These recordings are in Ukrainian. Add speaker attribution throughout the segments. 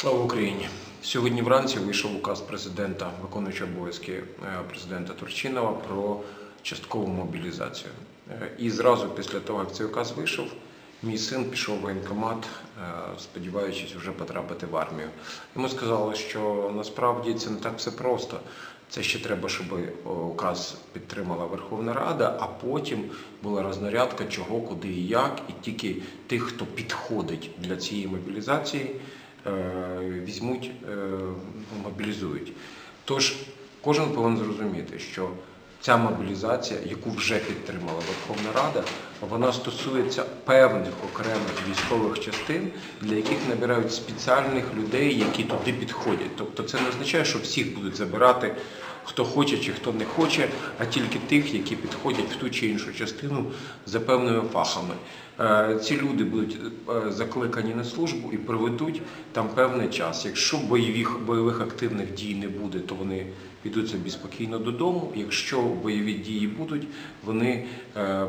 Speaker 1: Слава Україні! Сьогодні вранці вийшов указ президента, виконуючого обов'язки е, президента Турчинова про часткову мобілізацію. Е, І зразу після того, як цей указ вийшов, мій син пішов в воєнкомат, е, сподіваючись вже потрапити в армію. Йому сказали, що насправді це не так все просто. Це ще треба, щоб указ підтримала Верховна Рада, а потім була рознарядка чого, куди і як, і тільки тих, хто підходить для цієї мобілізації, візьмуть, е, мобілізують. Тож кожен повинен зрозуміти, що ця мобілізація, яку вже підтримала Верховна Рада, вона стосується певних окремих військових частин, для яких набирають спеціальних людей, які туди підходять. Тобто це не означає, що всіх будуть забирати. Хто хоче чи хто не хоче, а тільки тих, які підходять в ту чи іншу частину за певними фахами. Е, Ці люди будуть е, закликані на службу і проведуть там певний час. Якщо бойових, бойових активних дій не буде, то вони підуть собі спокійно додому. Якщо бойові дії будуть, вони е,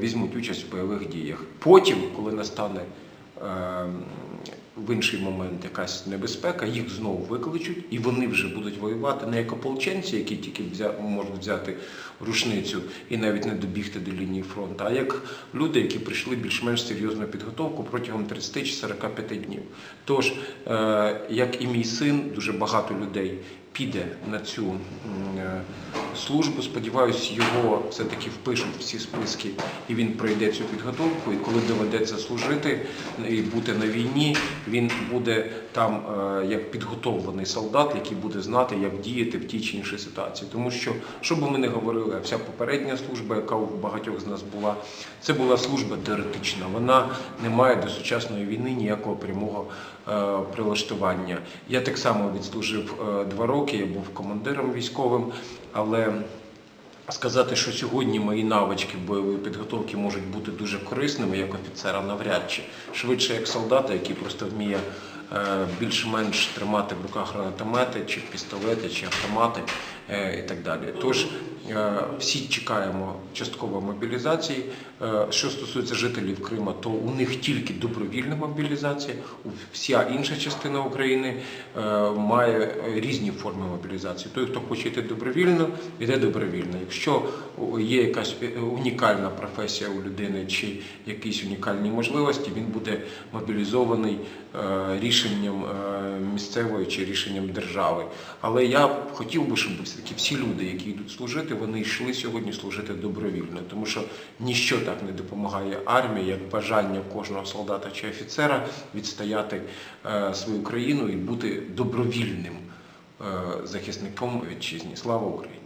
Speaker 1: візьмуть участь в бойових діях. Потім, коли настане е, в інший момент якась небезпека, їх знову викличуть, і вони вже будуть воювати не як ополченці, які тільки взя, можуть взяти рушницю і навіть не добігти до лінії фронту, а як люди, які прийшли більш-менш серйозну підготовку протягом 30 чи 45 днів. Тож, е, як і мій син, дуже багато людей піде на цю е, службу. Сподіваюсь, його все-таки впишуть в ці списки, і він пройде цю підготовку. І коли доведеться служити і бути на війні, він буде там е, як підготовлений солдат, який буде знати, як діяти в тій чи іншій ситуації. Тому що, що би ми не говорили, вся попередня служба, яка у багатьох з нас була, це була служба теоретична. Вона не має до сучасної війни ніякого прямого е, прилаштування. Я так само відслужив два роки, я був командиром військовим, але сказати, що сьогодні мої навички бойової підготовки можуть бути дуже корисними як офіцера, навряд чи. Швидше як солдата, який просто вміє більш-менш тримати в руках гранатомети, чи пістолети, чи автомати е, і так далі. Тож е, всі чекаємо часткової мобілізації. Е, Що стосується жителів Крима, то у них тільки добровільна мобілізація. Вся інша частина України е, має різні форми мобілізації. Той, хто хоче йти добровільно, йде добровільно. Якщо є якась е, унікальна професія у людини чи якісь унікальні можливості, він буде мобілізований е, рішенням е, місцевої чи рішенням держави. Але я хотів би, щоб все-таки всі люди, які йдуть служити, вони йшли сьогодні служити добровільно, тому що ніщо так не допомагає армії, як бажання кожного солдата чи офіцера відстояти е, свою країну і бути добровільним е, захисником вітчизні. Слава Україні!